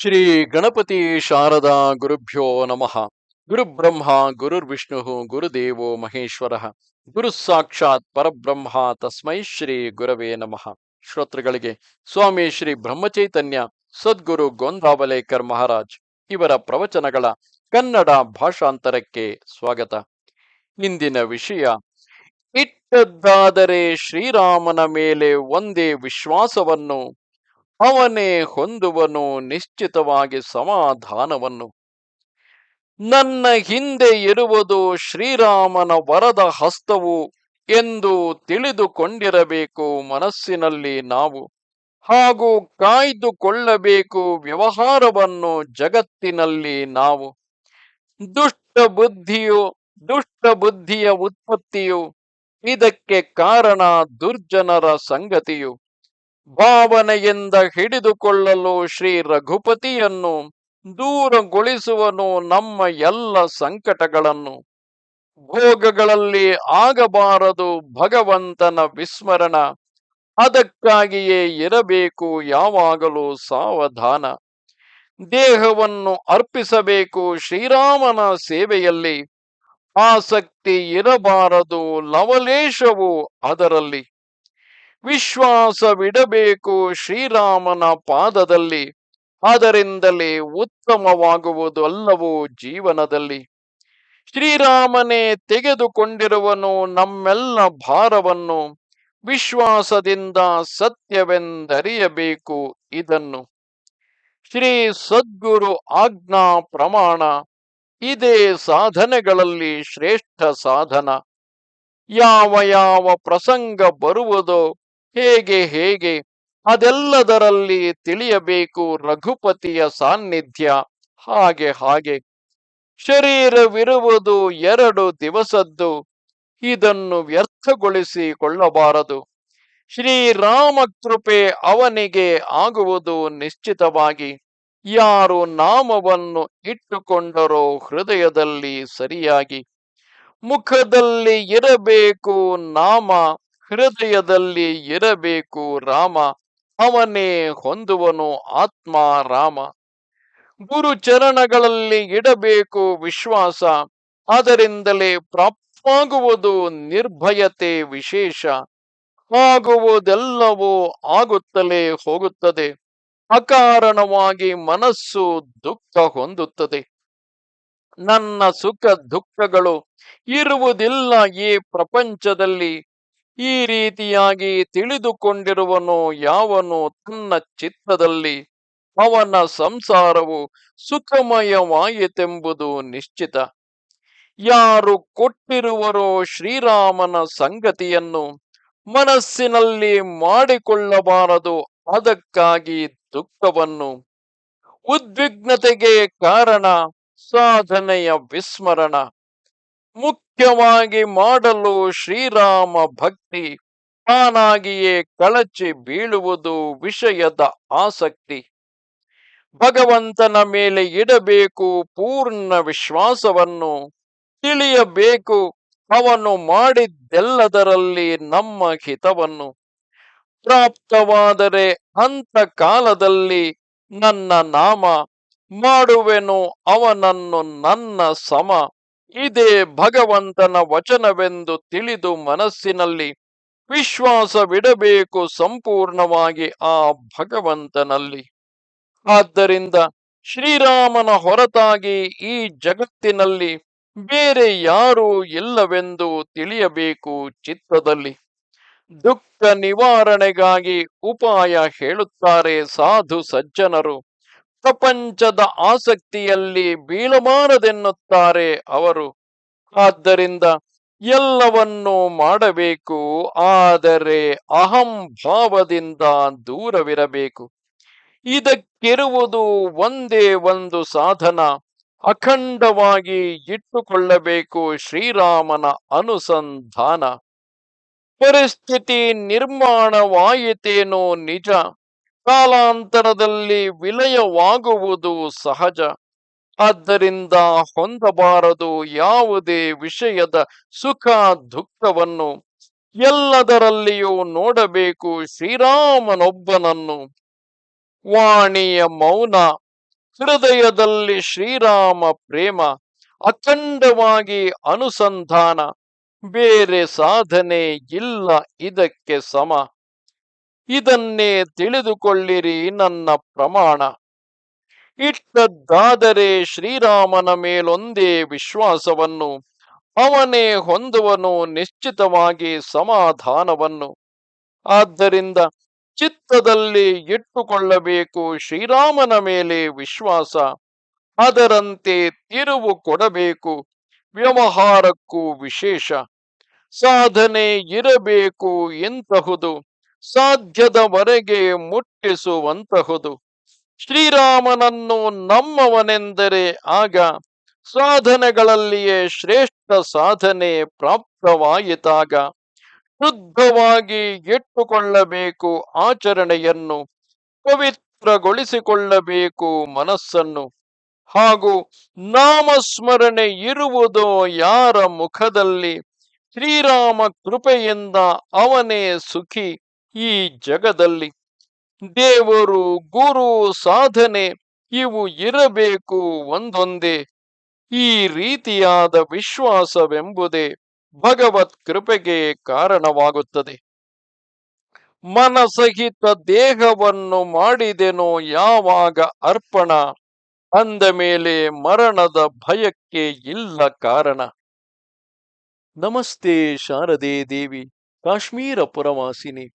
ಶ್ರೀ ಗಣಪತಿ ಶಾರದಾ ಗುರುಭ್ಯೋ ನಮಃ. ಗುರುಬ್ರಹ್ಮ ಗುರುರ್ವಿಷ್ಣು ಗುರುದೇವೋ ಮಹೇಶ್ವರ. ಗುರು ಸಾಕ್ಷಾತ್ ಪರಬ್ರಹ್ಮ ತಸ್ಮೈ ಶ್ರೀ ಗುರವೇ ನಮಃ. ಶ್ರೋತೃಗಳಿಗೆ, ಸ್ವಾಮಿ ಶ್ರೀ ಬ್ರಹ್ಮಚೈತನ್ಯ, ಸದ್ಗುರು ಗೋಂದಾವಲೇಕರ್ ಮಹಾರಾಜ್ ಇವರ ಪ್ರವಚನಗಳ ಕನ್ನಡ ಭಾಷಾಂತರಕ್ಕೆ ಸ್ವಾಗತ. ಇಂದಿನ ವಿಷಯ, ಇಟ್ಟದ್ದಾದರೆ ಶ್ರೀರಾಮನ ಮೇಲೆ ಒಂದೇ ವಿಶ್ವಾಸವನ್ನು ಅವನೇ ಹೊಂದುವನು ನಿಶ್ಚಿತವಾಗಿ ಸಮಾಧಾನವನ್ನು. ನನ್ನ ಹಿಂದೆ ಇರುವುದು ಶ್ರೀರಾಮನ ವರದ ಹಸ್ತವು ಎಂದು ತಿಳಿದುಕೊಂಡಿರಬೇಕು ಮನಸ್ಸಿನಲ್ಲಿ ನಾವು ಹಾಗೂ ಕಾಯ್ದುಕೊಳ್ಳಬೇಕು ವ್ಯವಹಾರವನ್ನು ಜಗತ್ತಿನಲ್ಲಿ ನಾವು. ದುಷ್ಟ ಬುದ್ಧಿಯು ದುಷ್ಟ ಬುದ್ಧಿಯ ಉತ್ಪತ್ತಿಯು ಇದಕ್ಕೆ ಕಾರಣ ದುರ್ಜನರ ಸಂಗತಿಯು. ಭಾವನೆಯಿಂದ ಹಿಡಿದುಕೊಳ್ಳಲು ಶ್ರೀ ರಘುಪತಿಯನ್ನು ದೂರಗೊಳಿಸುವನು ನಮ್ಮ ಎಲ್ಲ ಸಂಕಟಗಳನ್ನು. ಭೋಗಗಳಲ್ಲಿ ಆಗಬಾರದು ಭಗವಂತನ ವಿಸ್ಮರಣ. ಅದಕ್ಕಾಗಿಯೇ ಇರಬೇಕು ಯಾವಾಗಲೂ ಸಾವಧಾನ. ದೇಹವನ್ನು ಅರ್ಪಿಸಬೇಕು ಶ್ರೀರಾಮನ ಸೇವೆಯಲ್ಲಿ. ಆಸಕ್ತಿ ಇರಬಾರದು ಲವಲೇಶವು ಅದರಲ್ಲಿ. ವಿಶ್ವಾಸವಿಡಬೇಕು ಶ್ರೀರಾಮನ ಪಾದದಲ್ಲಿ. ಅದರಿಂದಲೇ ಉತ್ತಮವಾಗುವುದು ಅಲ್ಲವೋ ಜೀವನದಲ್ಲಿ. ಶ್ರೀರಾಮನೇ ತೆಗೆದುಕೊಂಡಿರುವನು ನಮ್ಮೆಲ್ಲ ಭಾರವನ್ನು. ವಿಶ್ವಾಸದಿಂದ ಸತ್ಯವೆಂದರಿಯಬೇಕು ಇದನ್ನು. ಶ್ರೀ ಸದ್ಗುರು ಆಜ್ಞಾ ಪ್ರಮಾಣ. ಇದೇ ಸಾಧನೆಗಳಲ್ಲಿ ಶ್ರೇಷ್ಠ ಸಾಧನ. ಯಾವ ಯಾವ ಪ್ರಸಂಗ ಬರುವುದೋ ಹೇಗೆ ಹೇಗೆ? ಅದೆಲ್ಲದರಲ್ಲಿ ತಿಳಿಯಬೇಕು ರಘುಪತಿಯ ಸಾನ್ನಿಧ್ಯ. ಹಾಗೆ ಹಾಗೆ. ಶರೀರವಿರುವುದು ಎರಡು ದಿವಸದ್ದು. ಇದನ್ನು ವ್ಯರ್ಥಗೊಳಿಸಿಕೊಳ್ಳಬಾರದು. ಶ್ರೀರಾಮ ಕೃಪೆ ಅವನಿಗೆ ಆಗುವುದು ನಿಶ್ಚಿತವಾಗಿ. ಯಾರು ನಾಮವನ್ನು ಇಟ್ಟುಕೊಂಡರೋ ಹೃದಯದಲ್ಲಿ ಸರಿಯಾಗಿ. ಮುಖದಲ್ಲಿ ಇರಬೇಕು ನಾಮ. ಹೃದಯದಲ್ಲಿ ಇರಬೇಕು ರಾಮ, ಅವನೇ ಹೊಂದುವನು ಆತ್ಮ ರಾಮ. ಗುರು ಚರಣಗಳಲ್ಲಿ ಇಡಬೇಕು ವಿಶ್ವಾಸ ಅದರಿಂದಲೇ ಪ್ರಾಪ್ತವಾಗುವುದು ನಿರ್ಭಯತೆ ವಿಶೇಷ. ಆಗುವುದೆಲ್ಲವೂ ಆಗುತ್ತಲೇ ಹೋಗುತ್ತದೆ, ಅಕಾರಣವಾಗಿ ಮನಸ್ಸು ದುಃಖ ಹೊಂದುತ್ತದೆ. ನನ್ನ ಸುಖ ದುಃಖಗಳು ಇರುವುದಿಲ್ಲ ಈ ಪ್ರಪಂಚದಲ್ಲಿ ಈ ರೀತಿಯಾಗಿ ತಿಳಿದುಕೊಂಡಿರುವನು ಯಾವನು ತನ್ನ ಚಿತ್ತದಲ್ಲಿ ಅವನ ಸಂಸಾರವು ಸುಖಮಯವಾಯಿತೆಂಬುದು ನಿಶ್ಚಿತ. ಯಾರು ಕೊಟ್ಟಿರುವರೋ ಶ್ರೀರಾಮನ ಸಂಗತಿಯನ್ನು ಮನಸ್ಸಿನಲ್ಲಿ ಮಾಡಿಕೊಳ್ಳಬಾರದು, ಅದಕ್ಕಾಗಿ ದುಃಖವನ್ನು. ಉದ್ವಿಗ್ನತೆಗೆ ಕಾರಣ ಸಾಧನೆಯ ವಿಸ್ಮರಣ. ಮುಖ್ಯವಾಗಿ ಮಾಡಲು ಶ್ರೀರಾಮ ಭಕ್ತಿ ತಾನಾಗಿಯೇ ಕಳಚಿ ಬೀಳುವುದು ವಿಷಯದ ಆಸಕ್ತಿ. ಭಗವಂತನ ಮೇಲೆ ಇಡಬೇಕು ಪೂರ್ಣ ವಿಶ್ವಾಸವನ್ನು, ತಿಳಿಯಬೇಕು ಅವನು ಮಾಡಿದ್ದೆಲ್ಲದರಲ್ಲಿ ನಮ್ಮ ಹಿತವನ್ನು. ಪ್ರಾಪ್ತವಾದರೆ ಅಂತ ಕಾಲದಲ್ಲಿ ನನ್ನ ನಾಮ ಮಾಡುವೆನು ಅವನನ್ನು ನನ್ನ ಸಮ. ಇದೇ ಭಗವಂತನ ವಚನವೆಂದು ತಿಳಿದು ಮನಸ್ಸಿನಲ್ಲಿ ವಿಶ್ವಾಸವಿಡಬೇಕು ಸಂಪೂರ್ಣವಾಗಿ ಆ ಭಗವಂತನಲ್ಲಿ. ಆದ್ದರಿಂದ ಶ್ರೀರಾಮನ ಹೊರತಾಗಿ ಈ ಜಗತ್ತಿನಲ್ಲಿ ಬೇರೆ ಯಾರೂ ಇಲ್ಲವೆಂದು ತಿಳಿಯಬೇಕು ಚಿತ್ರದಲ್ಲಿ ದುಃಖ ನಿವಾರಣೆಗಾಗಿ ಉಪಾಯ ಹೇಳುತ್ತಾರೆ ಸಾಧು ಸಜ್ಜನರು. ಪ್ರಪಂಚದ ಆಸಕ್ತಿಯಲ್ಲಿ ಬೀಳಬಾರದೆನ್ನುತ್ತಾರೆ ಅವರು. ಆದ್ದರಿಂದ ಎಲ್ಲವನ್ನೂ ಮಾಡಬೇಕು, ಆದರೆ ಅಹಂ ಭಾವದಿಂದ ದೂರವಿರಬೇಕು. ಇದಕ್ಕಿರುವುದು ಒಂದೇ ಒಂದು ಸಾಧನ, ಅಖಂಡವಾಗಿ ಇಟ್ಟುಕೊಳ್ಳಬೇಕು ಶ್ರೀರಾಮನ ಅನುಸಂಧಾನ. ಪರಿಸ್ಥಿತಿ ನಿರ್ಮಾಣವಾಯಿತೇನೋ ನಿಜ ಕಾಲಾಂತರದಲ್ಲಿ ವಿಲಯವಾಗುವುದು ಸಹಜ. ಆದ್ದರಿಂದ ಹೊಂದಬಾರದು ಯಾವುದೇ ವಿಷಯದ ಸುಖ ದುಃಖವನ್ನು. ಎಲ್ಲದರಲ್ಲಿಯೂ ನೋಡಬೇಕು ಶ್ರೀರಾಮನೊಬ್ಬನನ್ನು. ವಾಣಿಯ ಮೌನ, ಹೃದಯದಲ್ಲಿ ಶ್ರೀರಾಮ ಪ್ರೇಮ, ಅಖಂಡವಾಗಿ ಅನುಸಂಧಾನ. ಬೇರೆ ಸಾಧನೆ ಇಲ್ಲ ಇದಕ್ಕೆ ಸಮ. ಇದನ್ನೇ ತಿಳಿದುಕೊಳ್ಳಿರಿ ನನ್ನ ಪ್ರಮಾಣ. ಇಟ್ಟದ್ದಾದರೆ ಶ್ರೀರಾಮನ ಮೇಲೊಂದೇ ವಿಶ್ವಾಸವನ್ನು, ಅವನೇ ಹೊಂದುವನು ನಿಶ್ಚಿತವಾಗಿ ಸಮಾಧಾನವನ್ನು. ಆದ್ದರಿಂದ ಚಿತ್ತದಲ್ಲಿ ಇಟ್ಟುಕೊಳ್ಳಬೇಕು ಶ್ರೀರಾಮನ ಮೇಲೆ ವಿಶ್ವಾಸ, ಅದರಂತೆ ತಿರುವು ಕೊಡಬೇಕು ವ್ಯವಹಾರಕ್ಕೂ ವಿಶೇಷ, ಸಾಧನೆ ಇರಬೇಕು ಇಂತಹುದು ಸಾಧ್ಯದವರೆಗೆ ಮುಟ್ಟಿಸುವಂತಹುದು. ಶ್ರೀರಾಮನನ್ನು ನಮ್ಮವನೆಂದರೆ ಆಗ ಸಾಧನೆಗಳಲ್ಲಿಯೇ ಶ್ರೇಷ್ಠ ಸಾಧನೆ ಪ್ರಾಪ್ತವಾಯಿತಾಗ. ಶುದ್ಧವಾಗಿ ಇಟ್ಟುಕೊಳ್ಳಬೇಕು ಆಚರಣೆಯನ್ನು, ಪವಿತ್ರಗೊಳಿಸಿಕೊಳ್ಳಬೇಕು ಮನಸ್ಸನ್ನು. ಹಾಗೂ ನಾಮಸ್ಮರಣೆ ಇರುವುದೋ ಯಾರ ಮುಖದಲ್ಲಿ ಶ್ರೀರಾಮ ಕೃಪೆಯಿಂದ ಅವನೇ ಸುಖಿ. ಈ ಜಗದಲ್ಲಿ ದೇವರು, ಗುರು, ಸಾಧನೆ ಇವು ಇರಬೇಕು ಒಂದೊಂದೇ. ಈ ರೀತಿಯಾದ ವಿಶ್ವಾಸವೆಂಬುದೇ ಭಗವತ್ ಕೃಪೆಗೆ ಕಾರಣವಾಗುತ್ತದೆ. ಮನಸಹಿತ ದೇಹವನ್ನು ಮಾಡಿದೆನೋ ಯಾವಾಗ ಅರ್ಪಣ? ಅಂದ ಮೇಲೆ ಮರಣದ ಭಯಕ್ಕೆ ಇಲ್ಲ ಕಾರಣ. ನಮಸ್ತೆ ಶಾರದೆ ದೇವಿ, ಕಾಶ್ಮೀರ ಪುರವಾಸಿನಿ.